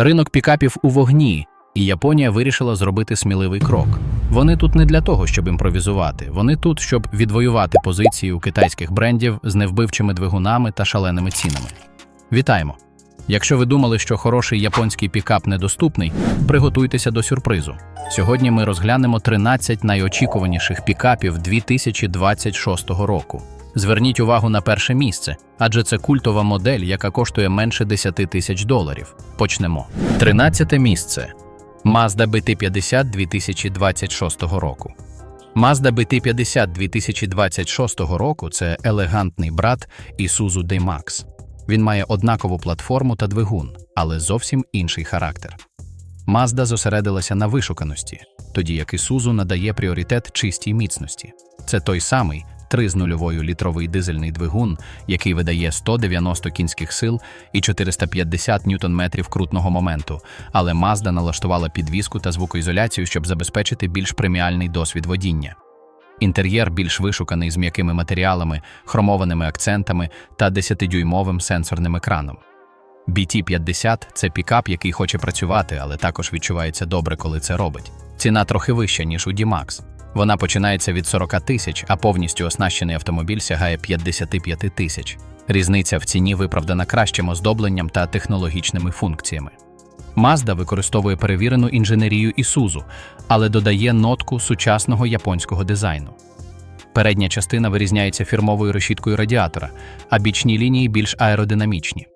Ринок пікапів у вогні, і Японія вирішила зробити сміливий крок. Вони тут не для того, щоб імпровізувати. Вони тут, щоб відвоювати позиції у китайських брендів з невбивчими двигунами та шаленими цінами. Вітаємо! Якщо ви думали, що хороший японський пікап недоступний, приготуйтеся до сюрпризу. Сьогодні ми розглянемо 13 найочікуваніших пікапів 2026 року. Зверніть увагу на перше місце, адже це культова модель, яка коштує менше 10 тисяч доларів. Почнемо. 13 місце. Mazda BT50 2026 року. Mazda BT50 2026 року це елегантний брат Isuzu D-Max. Він має однакову платформу та двигун, але зовсім інший характер. Mazda зосередилася на вишуканості, тоді як Isuzu надає пріоритет чистій міцності. Це той самий 3 з нульовою літровий дизельний двигун, який видає 190 кінських сил і 450 ньютон-метрів крутного моменту, але Mazda налаштувала підвіску та звукоізоляцію, щоб забезпечити більш преміальний досвід водіння. Інтер'єр більш вишуканий з м'якими матеріалами, хромованими акцентами та 10-дюймовим сенсорним екраном. BT-50 – це пікап, який хоче працювати, але також відчувається добре, коли це робить. Ціна трохи вища, ніж у D-Max. Вона починається від 40 тисяч, а повністю оснащений автомобіль сягає 55 тисяч. Різниця в ціні виправдана кращим оздобленням та технологічними функціями. Mazda використовує перевірену інженерію Isuzu, але додає нотку сучасного японського дизайну. Передня частина вирізняється фірмовою решіткою радіатора, а бічні лінії більш аеродинамічні.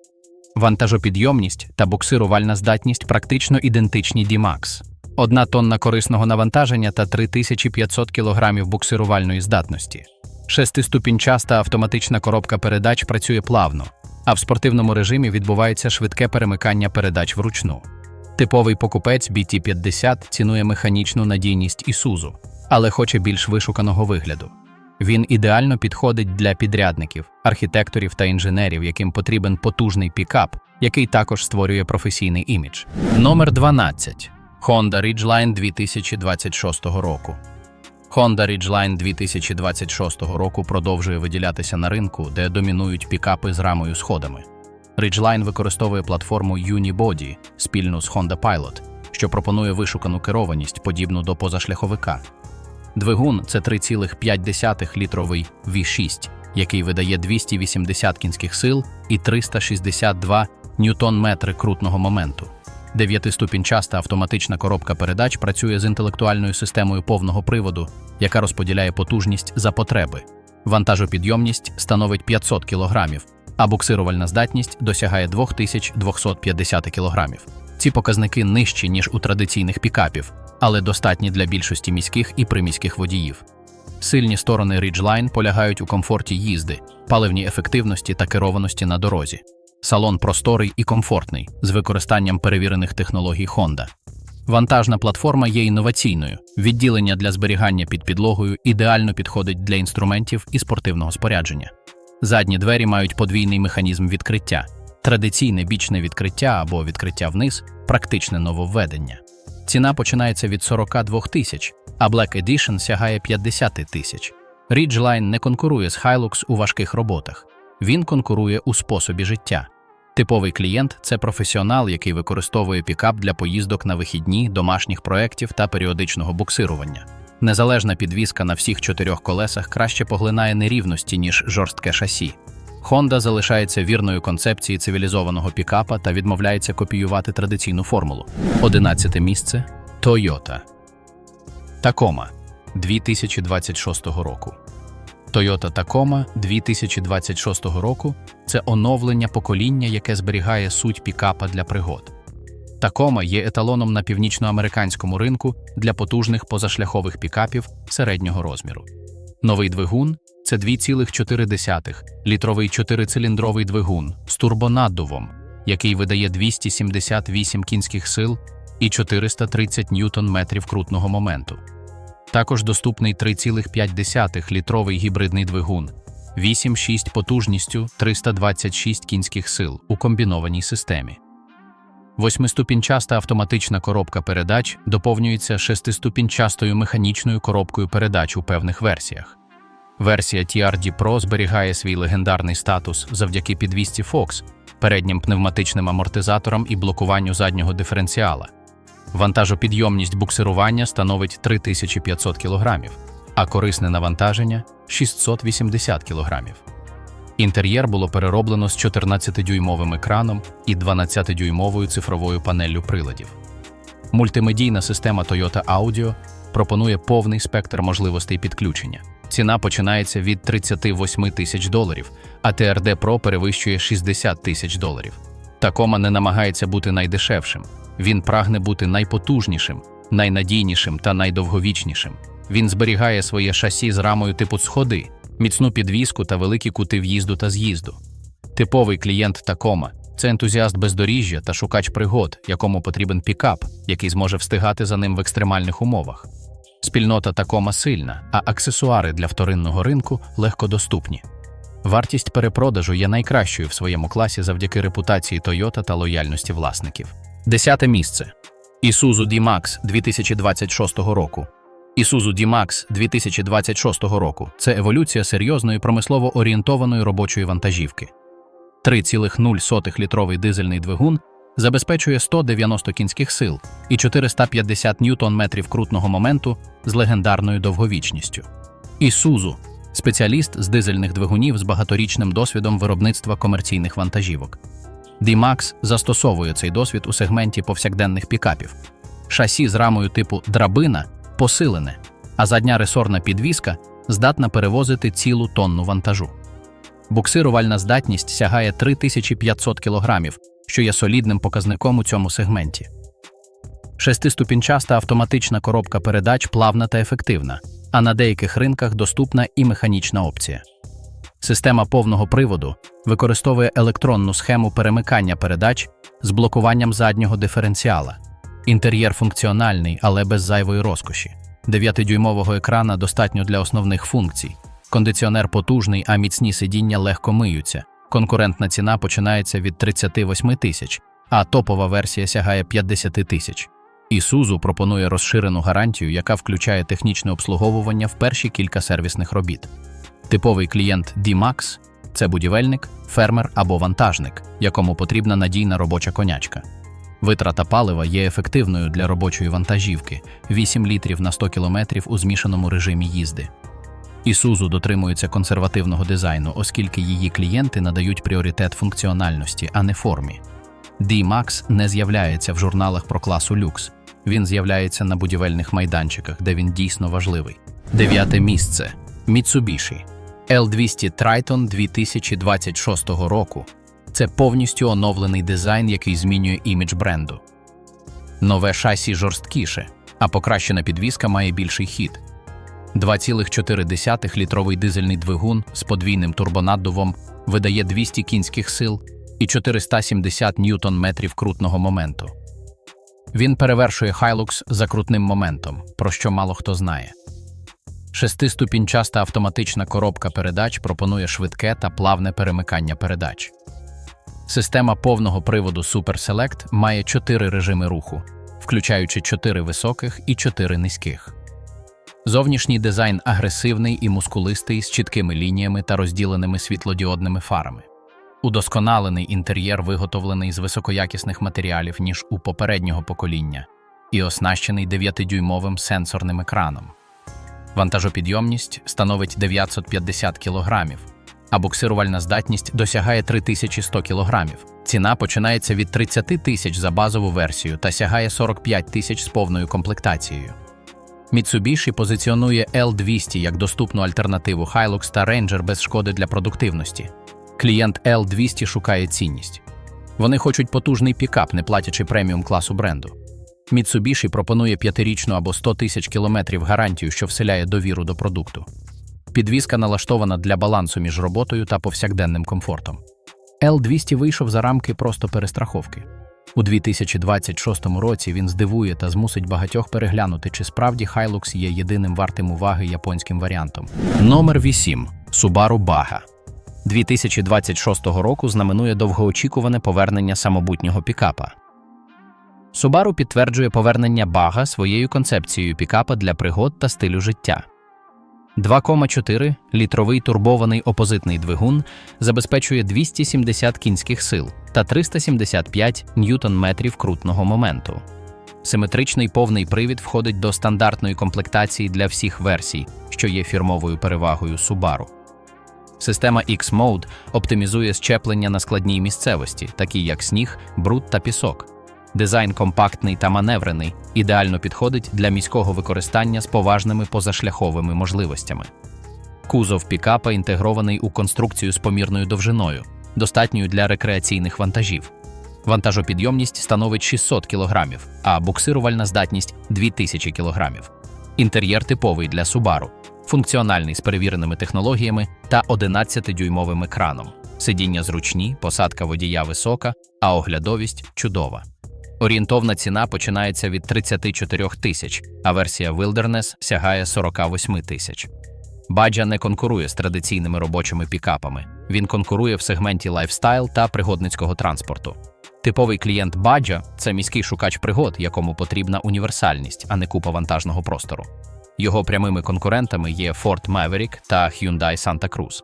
Вантажопідйомність та буксирувальна здатність практично ідентичні D-Max. Одна тонна корисного навантаження та 3500 кг буксирувальної здатності. Шестиступінчаста автоматична коробка передач працює плавно, а в спортивному режимі відбувається швидке перемикання передач вручну. Типовий покупець BT50 цінує механічну надійність Isuzu, але хоче більш вишуканого вигляду. Він ідеально підходить для підрядників, архітекторів та інженерів, яким потрібен потужний пікап, який також створює професійний імідж. Номер 12. Honda Ridgeline 2026 року. Honda Ridgeline 2026 року продовжує виділятися на ринку, де домінують пікапи з рамою сходами. Ridgeline використовує платформу Unibody спільно з Honda Pilot, що пропонує вишукану керованість, подібну до позашляховика. Двигун це 3,5 літровий V6, який видає 280 кінських сил і 362 ньютон-метри крутного моменту. Дев'ятиступінчаста автоматична коробка передач працює з інтелектуальною системою повного приводу, яка розподіляє потужність за потреби. Вантажопідйомність становить 500 кг, а буксирувальна здатність досягає 2250 кг. Ці показники нижчі, ніж у традиційних пікапів, але достатні для більшості міських і приміських водіїв. Сильні сторони Ridgeline полягають у комфорті їзди, паливній ефективності та керованості на дорозі. Салон просторий і комфортний з використанням перевірених технологій Honda. Вантажна платформа є інноваційною. Відділення для зберігання під підлогою ідеально підходить для інструментів і спортивного спорядження. Задні двері мають подвійний механізм відкриття, традиційне бічне відкриття або відкриття вниз практичне нововведення. Ціна починається від 42 тисяч, а Black Edition сягає 50 тисяч. Ridgeline не конкурує з Hilux у важких роботах. Він конкурує у способі життя. Типовий клієнт це професіонал, який використовує пікап для поїздок на вихідні, домашніх проєктів та періодичного буксирування. Незалежна підвізка на всіх чотирьох колесах краще поглинає нерівності, ніж жорстке шасі. Honda залишається вірною концепції цивілізованого пікапа та відмовляється копіювати традиційну формулу. Одинадцяте місце Toyota. Tacoma 2026 року. Toyota Tacoma 2026 року це оновлення покоління, яке зберігає суть пікапа для пригод. Tacoma є еталоном на північноамериканському ринку для потужних позашляхових пікапів середнього розміру. Новий двигун це 2,4 літровий чотирициліндровий двигун з турбонаддувом, який видає 278 кінських сил і 430 ньютон-метрів крутного моменту. Також доступний 3,5 літровий гібридний двигун, 8,6 потужністю 326 кінських сил у комбінованій системі. Восьмиступінчаста автоматична коробка передач доповнюється шестиступінчастою механічною коробкою передач у певних версіях. Версія TRD Pro зберігає свій легендарний статус завдяки підвісці Fox, переднім пневматичним амортизатором і блокуванню заднього диференціала. Вантажопідйомність буксирування становить 3500 кг, а корисне навантаження 680 кг. Інтер'єр було перероблено з 14-дюймовим екраном і 12-дюймовою цифровою панеллю приладів. Мультимедійна система Toyota Audio пропонує повний спектр можливостей підключення. Ціна починається від 38 тисяч доларів, а TRD Pro перевищує 60 тисяч доларів. Такома не намагається бути найдешевшим. Він прагне бути найпотужнішим, найнадійнішим та найдовговічнішим. Він зберігає своє шасі з рамою типу сходи, міцну підвіску та великі кути в'їзду та з'їзду. Типовий клієнт Такома це ентузіаст бездоріжжя та шукач пригод, якому потрібен пікап, який зможе встигати за ним в екстремальних умовах. Спільнота Такома сильна, а аксесуари для вторинного ринку легкодоступні. Вартість перепродажу є найкращою в своєму класі завдяки репутації Toyota та лояльності власників. Десяте місце. Isuzu D-Max 2026 року. Isuzu D-Max 2026 року це еволюція серйозної промислово орієнтованої робочої вантажівки. 3,0 літровий дизельний двигун забезпечує 190 кінських сил і 450 ньютон-метрів крутного моменту з легендарною довговічністю. Isuzu – спеціаліст з дизельних двигунів з багаторічним досвідом виробництва комерційних вантажівок. D-Max застосовує цей досвід у сегменті повсякденних пікапів. Шасі з рамою типу драбина посилене, а задня ресорна підвіска здатна перевозити цілу тонну вантажу. Буксирувальна здатність сягає 3500 кг, що є солідним показником у цьому сегменті. Шестиступінчаста автоматична коробка передач плавна та ефективна, а на деяких ринках доступна і механічна опція. Система повного приводу використовує електронну схему перемикання передач з блокуванням заднього диференціала. Інтер'єр функціональний, але без зайвої розкоші. 9-дюймового екрана достатньо для основних функцій. Кондиціонер потужний, а міцні сидіння легко миються. Конкурентна ціна починається від 38 тисяч, а топова версія сягає 50 тисяч. Isuzu пропонує розширену гарантію, яка включає технічне обслуговування в перші кілька сервісних робіт. Типовий клієнт D-Max – це будівельник, фермер або вантажник, якому потрібна надійна робоча конячка. Витрата палива є ефективною для робочої вантажівки 8 літрів на 100 км у змішаному режимі їзди. Ісузу дотримується консервативного дизайну, оскільки її клієнти надають пріоритет функціональності, а не формі. D-Max не з'являється в журналах про класу люкс. Він з'являється на будівельних майданчиках, де він дійсно важливий. Дев'яте місце Mitsubishi L200 Triton 2026 року. Це повністю оновлений дизайн, який змінює імідж бренду. Нове шасі жорсткіше, а покращена підвіска має більший хід. 2,4 літровий дизельний двигун з подвійним турбонаддувом видає 200 кінських сил і 470 ньютон-метрів крутного моменту. Він перевершує Hilux за крутним моментом, про що мало хто знає. Шестиступінчаста автоматична коробка передач пропонує швидке та плавне перемикання передач. Система повного приводу Super Select має чотири режими руху, включаючи чотири високих і чотири низьких. Зовнішній дизайн агресивний і мускулистий з чіткими лініями та розділеними світлодіодними фарами. Удосконалений інтер'єр виготовлений з високоякісних матеріалів, ніж у попереднього покоління, і оснащений 9-дюймовим сенсорним екраном. Вантажопідйомність становить 950 кг, а буксирувальна здатність досягає 3100 кг. Ціна починається від 30 тисяч за базову версію та сягає 45 тисяч з повною комплектацією. Mitsubishi позиціонує L200 як доступну альтернативу Hilux та Ranger без шкоди для продуктивності. Клієнт L200 шукає цінність. Вони хочуть потужний пікап, не платячи преміум класу бренду. Mitsubishi пропонує п'ятирічну або 100 тисяч кілометрів гарантію, що вселяє довіру до продукту. Підвізка налаштована для балансу між роботою та повсякденним комфортом. L200 вийшов за рамки просто перестраховки. У 2026 році він здивує та змусить багатьох переглянути, чи справді Hilux є єдиним вартим уваги японським варіантом. Номер 8. Subaru Baga. 2026 року знаменує довгоочікуване повернення самобутнього пікапа. Subaru підтверджує повернення Бага своєю концепцією пікапа для пригод та стилю життя. 2,4 літровий турбований опозитний двигун забезпечує 270 кінських сил та 375 ньютон-метрів крутного моменту. Симетричний повний привід входить до стандартної комплектації для всіх версій, що є фірмовою перевагою Subaru. Система X-Mode оптимізує щеплення на складній місцевості, такі як сніг, бруд та пісок. Дизайн компактний та маневрений, ідеально підходить для міського використання з поважними позашляховими можливостями. Кузов пікапа інтегрований у конструкцію з помірною довжиною, достатньою для рекреаційних вантажів. Вантажопідйомність становить 600 кг, а буксирувальна здатність 2000 кг. Інтер'єр типовий для Subaru, функціональний з перевіреними технологіями та 11-дюймовим екраном. Сидіння зручні, посадка водія висока, а оглядовість чудова. Орієнтовна ціна починається від 34 тисяч, а версія Wilderness сягає 48 тисяч. Баджа не конкурує з традиційними робочими пікапами. Він конкурує в сегменті лайфстайл та пригодницького транспорту. Типовий клієнт Баджа це міський шукач пригод, якому потрібна універсальність, а не купа вантажного простору. Його прямими конкурентами є Ford Maverick та Hyundai Santa Cruz.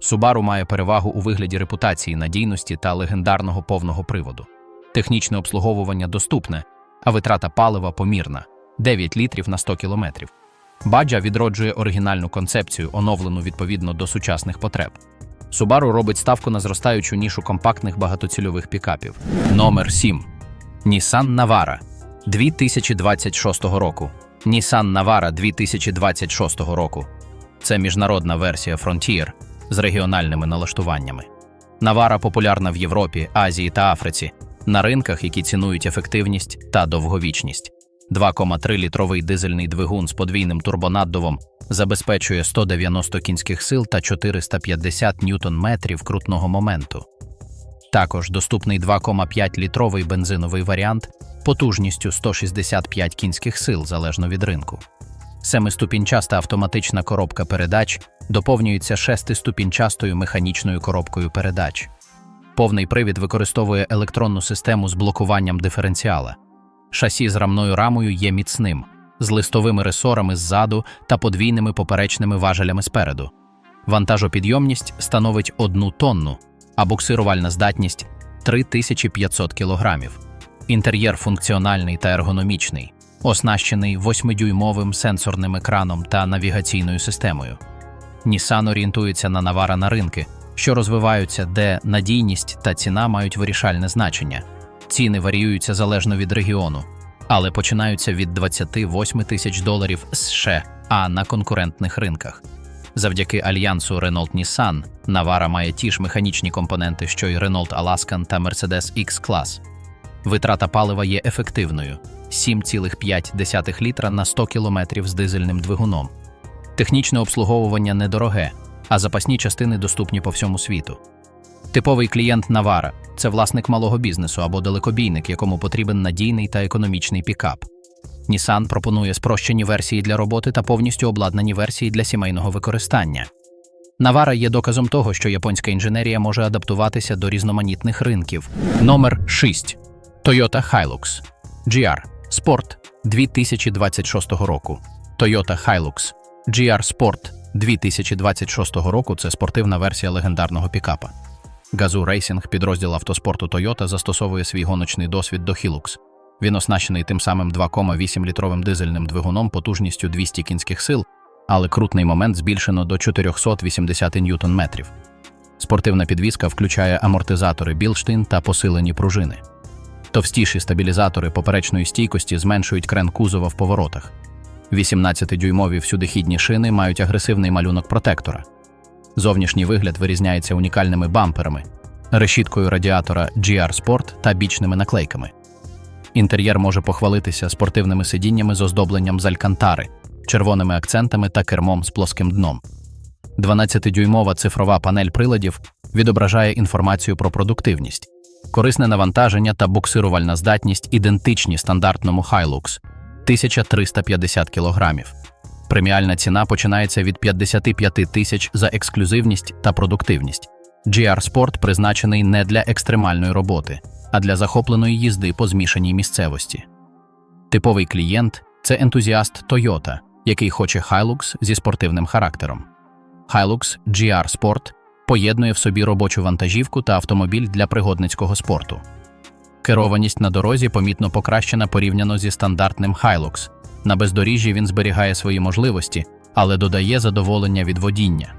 Subaru має перевагу у вигляді репутації, надійності та легендарного повного приводу. Технічне обслуговування доступне, а витрата палива помірна 9 літрів на 100 кілометрів. Баджа відроджує оригінальну концепцію, оновлену відповідно до сучасних потреб. Subaru робить ставку на зростаючу нішу компактних багатоцільових пікапів. Номер 7. Nissan Navara 2026 року. Nissan Navara 2026 року. Це міжнародна версія Frontier з регіональними налаштуваннями. Navara популярна в Європі, Азії та Африці, на ринках, які цінують ефективність та довговічність. 2,3-літровий дизельний двигун з подвійним турбонаддувом забезпечує 190 кінських сил та 450 ньютон-метрів крутного моменту. Також доступний 2,5-літровий бензиновий варіант потужністю 165 кінських сил залежно від ринку. Семиступінчаста автоматична коробка передач доповнюється шестиступінчастою механічною коробкою передач. Повний привід використовує електронну систему з блокуванням диференціала. Шасі з рамною рамою є міцним, з листовими ресорами ззаду та подвійними поперечними важелями спереду. Вантажопідйомність становить одну тонну, а буксирувальна здатність 3500 кг. Інтер'єр функціональний та ергономічний, оснащений 8-дюймовим сенсорним екраном та навігаційною системою. Nissan орієнтується на навара на ринки, що розвиваються, де надійність та ціна мають вирішальне значення. Ціни варіюються залежно від регіону, але починаються від 28 тисяч доларів США а на конкурентних ринках. Завдяки альянсу Renault-Nissan Navara має ті ж механічні компоненти, що й Renault Alaskan та Mercedes X-Class. Витрата палива є ефективною 7,5 літра на 100 км з дизельним двигуном. Технічне обслуговування недороге, а запасні частини доступні по всьому світу. Типовий клієнт Навара це власник малого бізнесу або далекобійник, якому потрібен надійний та економічний пікап. Nissan пропонує спрощені версії для роботи та повністю обладнані версії для сімейного використання. Навара є доказом того, що японська інженерія може адаптуватися до різноманітних ринків. Номер 6. Toyota Hilux GR Sport 2026 року. Toyota Hilux GR Sport 2026 року це спортивна версія легендарного пікапа. Газу Racing, підрозділ автоспорту Toyota, застосовує свій гоночний досвід до Hilux. Він оснащений тим самим 2,8-літровим дизельним двигуном потужністю 200 кінських сил, але крутний момент збільшено до 480 ньютон-метрів. Спортивна підвізка включає амортизатори Білштин та посилені пружини. Товстіші стабілізатори поперечної стійкості зменшують крен кузова в поворотах. 18-дюймові всюдихідні шини мають агресивний малюнок протектора. Зовнішній вигляд вирізняється унікальними бамперами, решіткою радіатора GR Sport та бічними наклейками. Інтер'єр може похвалитися спортивними сидіннями з оздобленням з алькантари, червоними акцентами та кермом з плоским дном. 12-дюймова цифрова панель приладів відображає інформацію про продуктивність, корисне навантаження та буксирувальна здатність ідентичні стандартному Hilux – 1350 кг. Преміальна ціна починається від 55 тисяч за ексклюзивність та продуктивність. GR Sport призначений не для екстремальної роботи, а для захопленої їзди по змішаній місцевості. Типовий клієнт це ентузіаст Toyota, який хоче Hilux зі спортивним характером. Hilux GR Sport поєднує в собі робочу вантажівку та автомобіль для пригодницького спорту. Керованість на дорозі помітно покращена порівняно зі стандартним Hilux. На бездоріжжі він зберігає свої можливості, але додає задоволення від водіння.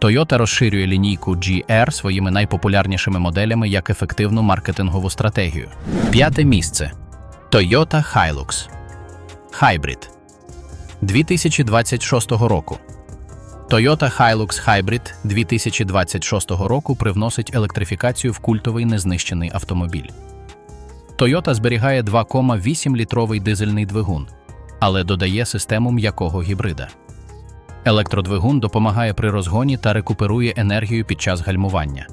Toyota розширює лінійку GR своїми найпопулярнішими моделями як ефективну маркетингову стратегію. П'яте місце Toyota Hilux Hybrid 2026 року. Toyota Hilux Hybrid 2026 року привносить електрифікацію в культовий незнищений автомобіль. Toyota зберігає 2,8-літровий дизельний двигун, але додає систему м'якого гібрида. Електродвигун допомагає при розгоні та рекуперує енергію під час гальмування.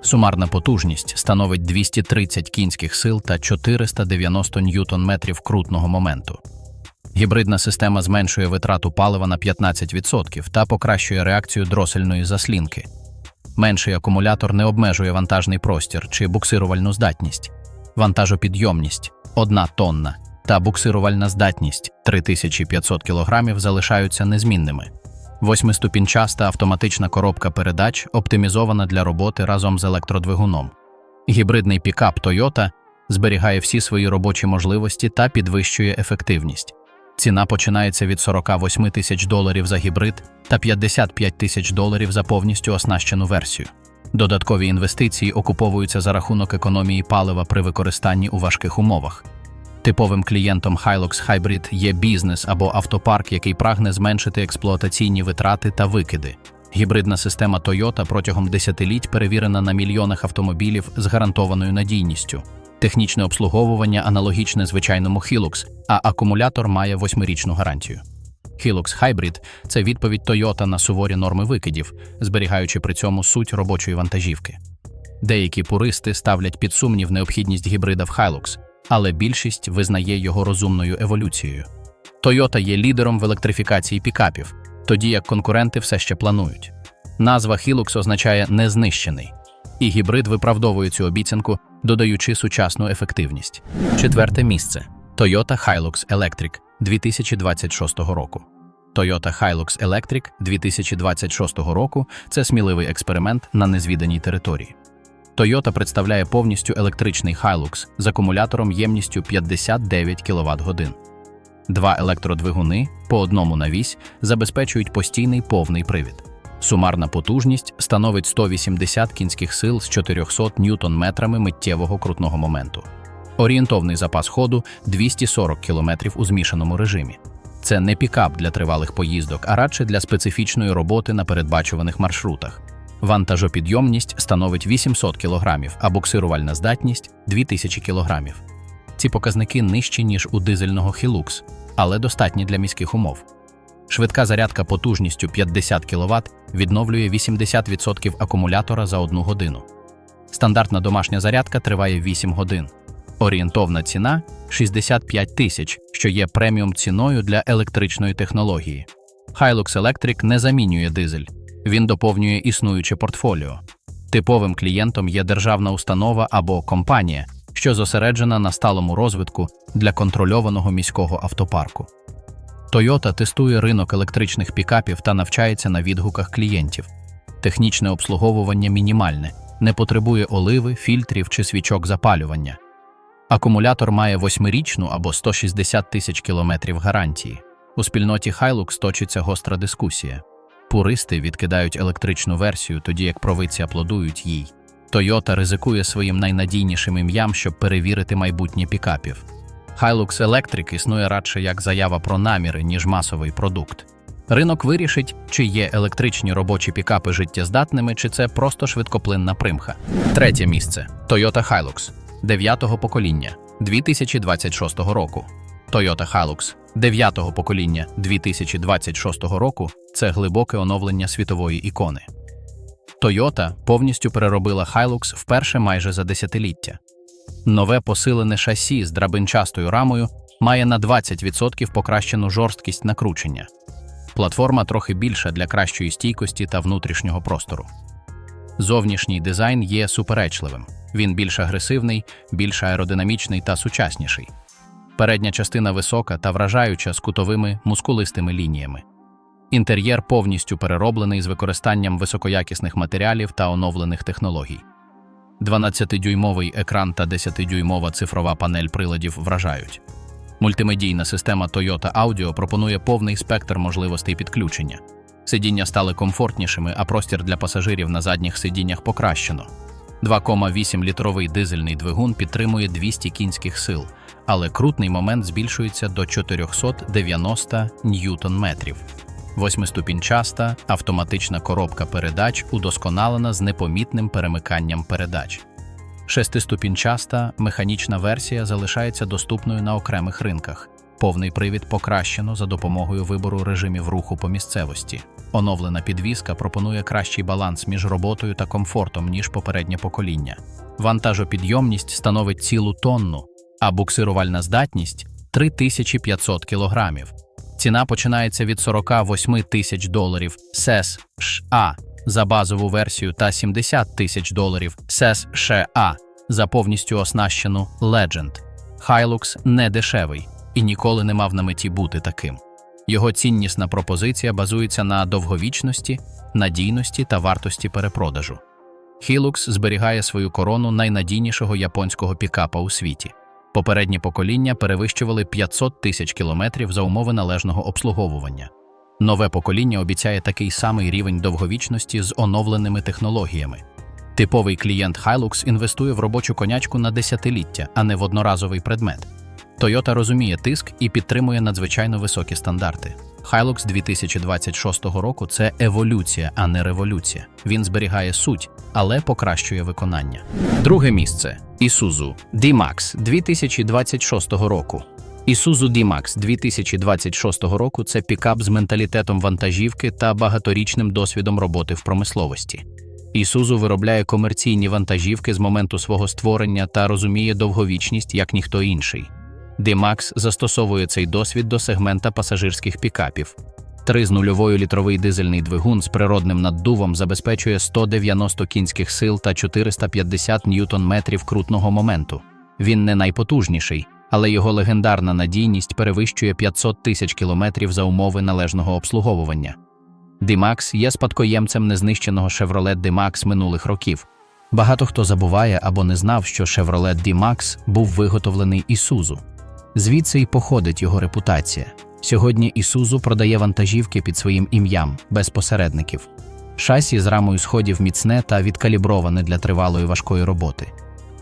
Сумарна потужність становить 230 кінських сил та 490 ньютон-метрів крутного моменту. Гібридна система зменшує витрату палива на 15% та покращує реакцію дросельної заслінки. Менший акумулятор не обмежує вантажний простір чи буксирувальну здатність, вантажопідйомність 1 тонна та буксирувальна здатність 3500 кг залишаються незмінними. Восьмиступінчаста автоматична коробка передач оптимізована для роботи разом з електродвигуном. Гібридний пікап Toyota зберігає всі свої робочі можливості та підвищує ефективність. Ціна починається від 48 тисяч доларів за гібрид та 55 тисяч доларів за повністю оснащену версію. Додаткові інвестиції окуповуються за рахунок економії палива при використанні у важких умовах. Типовим клієнтом Hilux Hybrid є бізнес або автопарк, який прагне зменшити експлуатаційні витрати та викиди. Гібридна система Toyota протягом десятиліть перевірена на мільйонах автомобілів з гарантованою надійністю. Технічне обслуговування аналогічне звичайному Hilux, а акумулятор має восьмирічну гарантію. Hilux Hybrid – це відповідь Toyota на суворі норми викидів, зберігаючи при цьому суть робочої вантажівки. Деякі пуристи ставлять під сумнів необхідність гібрида в Hilux, але більшість визнає його розумною еволюцією. Toyota є лідером в електрифікації пікапів, тоді як конкуренти все ще планують. Назва Hilux означає незнищений, і гібрид виправдовує цю обіцянку, додаючи сучасну ефективність. Четверте місце Toyota Hilux Electric 2026 року. Toyota Hilux Electric 2026 року це сміливий експеримент на незвіданій території. Toyota представляє повністю електричний Hilux з акумулятором ємністю 59 кВт годин. Два електродвигуни по одному на вісь забезпечують постійний повний привід. Сумарна потужність становить 180 кінських сил з 400 ньютон-метрами миттєвого крутного моменту. Орієнтовний запас ходу 240 км у змішаному режимі. Це не пікап для тривалих поїздок, а радше для специфічної роботи на передбачуваних маршрутах. Вантажопідйомність становить 800 кг, а буксирувальна здатність 2000 кг. Ці показники нижчі, ніж у дизельного Hilux, але достатні для міських умов. Швидка зарядка потужністю 50 кВт відновлює 80% акумулятора за одну годину. Стандартна домашня зарядка триває 8 годин. Орієнтовна ціна 65 тисяч, що є преміум ціною для електричної технології. Hilux Electric не замінює дизель, він доповнює існуюче портфоліо. Типовим клієнтом є державна установа або компанія, що зосереджена на сталому розвитку для контрольованого міського автопарку. Toyota тестує ринок електричних пікапів та навчається на відгуках клієнтів. Технічне обслуговування мінімальне, не потребує оливи, фільтрів чи свічок запалювання. Акумулятор має восьмирічну або 160 тисяч кілометрів гарантії. У спільноті Hilux точиться гостра дискусія. Пуристи відкидають електричну версію, тоді як провидці аплодують їй. Toyota ризикує своїм найнадійнішим ім'ям, щоб перевірити майбутнє пікапів. Hilux Electric існує радше як заява про наміри, ніж масовий продукт. Ринок вирішить, чи є електричні робочі пікапи життєздатними, чи це просто швидкоплинна примха. Третє місце Toyota Hilux дев'ятого покоління 2026 року. Toyota Hilux дев'ятого покоління 2026 року це глибоке оновлення світової ікони. Toyota повністю переробила Hilux вперше майже за десятиліття. Нове посилене шасі з драбинчастою рамою має на 20% покращену жорсткість накручення. Платформа трохи більша для кращої стійкості та внутрішнього простору. Зовнішній дизайн є суперечливим. Він більш агресивний, більш аеродинамічний та сучасніший. Передня частина висока та вражаюча з кутовими мускулистими лініями. Інтер'єр повністю перероблений з використанням високоякісних матеріалів та оновлених технологій. 12-дюймовий екран та 10-дюймова цифрова панель приладів вражають. Мультимедійна система Toyota Audio пропонує повний спектр можливостей підключення. Сидіння стали комфортнішими, а простір для пасажирів на задніх сидіннях покращено. 2,8-літровий дизельний двигун підтримує 200 кінських сил, але крутний момент збільшується до 490 ньютон-метрів. Восьмиступінчаста автоматична коробка передач удосконалена з непомітним перемиканням передач. Шестиступінчаста механічна версія залишається доступною на окремих ринках. Повний привід покращено за допомогою вибору режимів руху по місцевості. Оновлена підвізка пропонує кращий баланс між роботою та комфортом, ніж попереднє покоління. Вантажопідйомність становить цілу тонну, а буксирувальна здатність 3500 кілограмів. Ціна починається від 48 тисяч доларів СЕС США за базову версію та 70 тисяч доларів СЕС США за повністю оснащену Legend. Hilux не дешевий і ніколи не мав на меті бути таким. Його ціннісна пропозиція базується на довговічності, надійності та вартості перепродажу. Hilux зберігає свою корону найнадійнішого японського пікапа у світі. Попередні покоління перевищували 500 тисяч кілометрів за умови належного обслуговування. Нове покоління обіцяє такий самий рівень довговічності з оновленими технологіями. Типовий клієнт Hilux інвестує в робочу конячку на десятиліття, а не в одноразовий предмет. Toyota розуміє тиск і підтримує надзвичайно високі стандарти. Hilux 2026 року це еволюція, а не революція. Він зберігає суть, але покращує виконання. Друге місце Isuzu D-Max 2026 року. Isuzu D-Max 2026 року це пікап з менталітетом вантажівки та багаторічним досвідом роботи в промисловості. Isuzu виробляє комерційні вантажівки з моменту свого створення та розуміє довговічність як ніхто інший. D-Max застосовує цей досвід до сегмента пасажирських пікапів. Три з нульовою літровий дизельний двигун з природним наддувом забезпечує 190 кінських сил та 450 ньютон-метрів крутного моменту. Він не найпотужніший, але його легендарна надійність перевищує 500 тисяч кілометрів за умови належного обслуговування. D-Max є спадкоємцем незнищеного Chevrolet D-Max минулих років. Багато хто забуває або не знав, що Chevrolet D-Max був виготовлений Isuzu. Звідси й походить його репутація. Сьогодні Ісузу продає вантажівки під своїм ім'ям, без посередників. Шасі з рамою сходів міцне та відкаліброване для тривалої важкої роботи.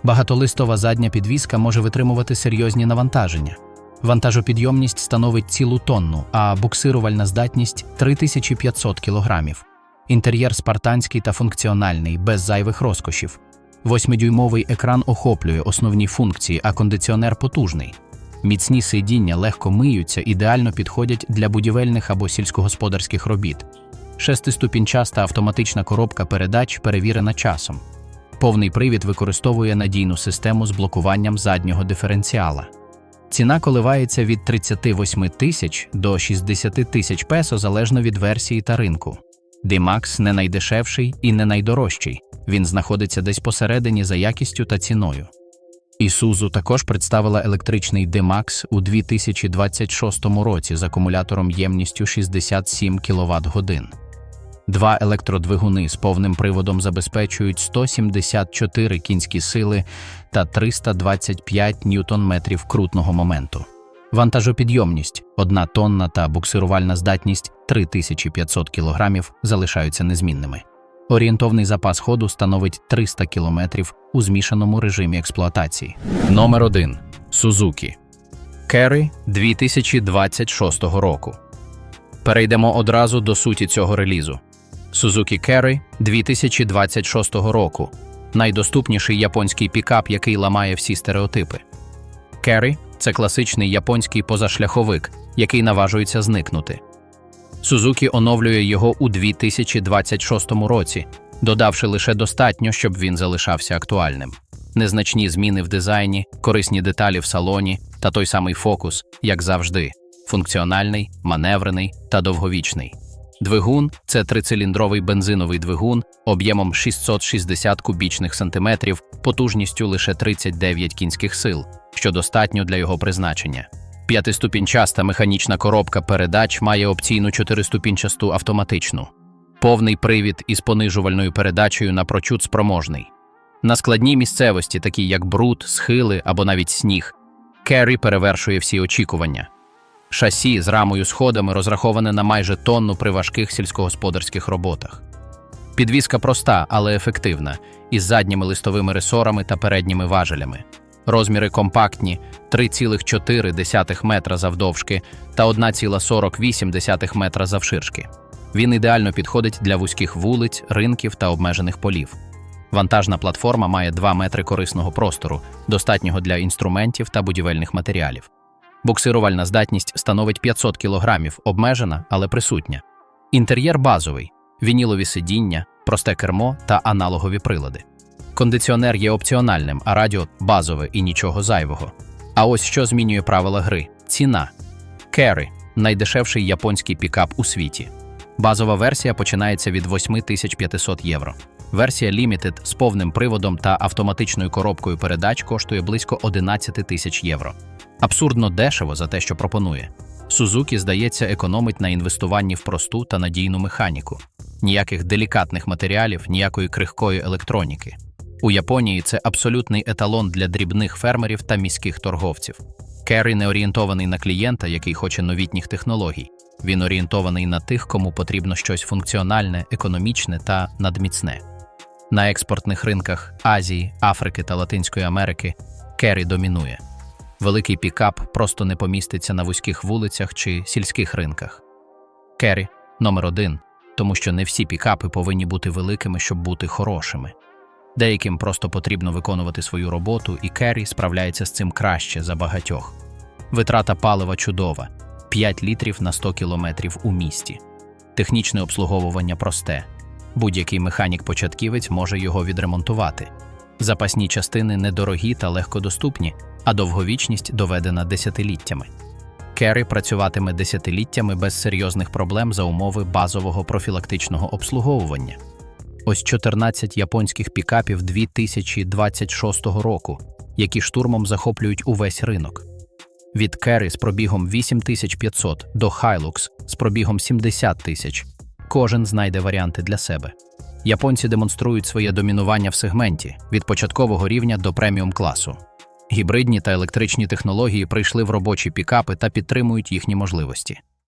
Багатолистова задня підвізка може витримувати серйозні навантаження. Вантажопідйомність становить цілу тонну, а буксирувальна здатність 3500 кілограмів. Інтер'єр спартанський та функціональний, без зайвих розкошів. Восьмидюймовий екран охоплює основні функції, а кондиціонер потужний. Міцні сидіння легко миються, ідеально підходять для будівельних або сільськогосподарських робіт. Шестиступінчаста автоматична коробка передач перевірена часом. Повний привід використовує надійну систему з блокуванням заднього диференціала. Ціна коливається від 38 тисяч до 60 тисяч песо залежно від версії та ринку. D-Max не найдешевший і не найдорожчий. Він знаходиться десь посередині за якістю та ціною. Isuzu також представила електричний D-Max у 2026 році з акумулятором ємністю 67 кВт годин. Два електродвигуни з повним приводом забезпечують 174 кінські сили та 325 ньютон-метрів крутного моменту. Вантажопідйомність 1 тонна та буксирувальна здатність 3500 кг залишаються незмінними. Орієнтовний запас ходу становить 300 км у змішаному режимі експлуатації. Номер 1. Сузукі Керрі 2026 року. Перейдемо одразу до суті цього релізу. Suzuki Carry 2026 року. Найдоступніший японський пікап, який ламає всі стереотипи. Carry – це класичний японський позашляховик, який наважується зникнути. Suzuki оновлює його у 2026 році, додавши лише достатньо, щоб він залишався актуальним. Незначні зміни в дизайні, корисні деталі в салоні та той самий фокус, як завжди, функціональний, маневрений та довговічний. Двигун це трициліндровий бензиновий двигун об'ємом 660 кубічних сантиметрів, потужністю лише 39 кінських сил, що достатньо для його призначення. П'ятиступінчаста механічна коробка передач має опційну чотириступінчасту автоматичну, повний привід із понижувальною передачею напрочуд спроможний. На складній місцевості, такі як бруд, схили або навіть сніг, Керрі перевершує всі очікування. Шасі з рамою сходами розраховане на майже тонну при важких сільськогосподарських роботах. Підвізка проста, але ефективна, із задніми листовими ресорами та передніми важелями. Розміри компактні 3,4 метра завдовжки та 1,48 метра завширшки. Він ідеально підходить для вузьких вулиць, ринків та обмежених полів. Вантажна платформа має 2 метри корисного простору, достатнього для інструментів та будівельних матеріалів. Буксирувальна здатність становить 500 кг, обмежена, але присутня. Інтер'єр базовий, вінілові сидіння, просте кермо та аналогові прилади. Кондиціонер є опціональним, а радіо базове і нічого зайвого. А ось що змінює правила гри: ціна. Керрі найдешевший японський пікап у світі. Базова версія починається від 8500 євро. Версія Limited з повним приводом та автоматичною коробкою передач коштує близько 11 тисяч євро. Абсурдно дешево за те, що пропонує. Сузукі, здається, економить на інвестуванні в просту та надійну механіку. Ніяких делікатних матеріалів, ніякої крихкої електроніки. У Японії це абсолютний еталон для дрібних фермерів та міських торговців. Керрі не орієнтований на клієнта, який хоче новітніх технологій. Він орієнтований на тих, кому потрібно щось функціональне, економічне та надміцне. На експортних ринках Азії, Африки та Латинської Америки Керрі домінує. Великий пікап просто не поміститься на вузьких вулицях чи сільських ринках. Керрі номер один, тому що не всі пікапи повинні бути великими, щоб бути хорошими. Деяким просто потрібно виконувати свою роботу, і Керрі справляється з цим краще за багатьох. Витрата палива чудова 5 літрів на 100 кілометрів у місті. Технічне обслуговування просте. Будь-який механік-початківець може його відремонтувати. Запасні частини недорогі та легкодоступні, а довговічність доведена десятиліттями. Керрі працюватиме десятиліттями без серйозних проблем за умови базового профілактичного обслуговування. Ось 14 японських пікапів 2026 року, які штурмом захоплюють увесь ринок. Від Керрі з пробігом 8500 до Hilux з пробігом 70 тисяч. Кожен знайде варіанти для себе. Японці демонструють своє домінування в сегменті від початкового рівня до преміум класу. Гібридні та електричні технології прийшли в робочі пікапи та підтримують їхні можливості.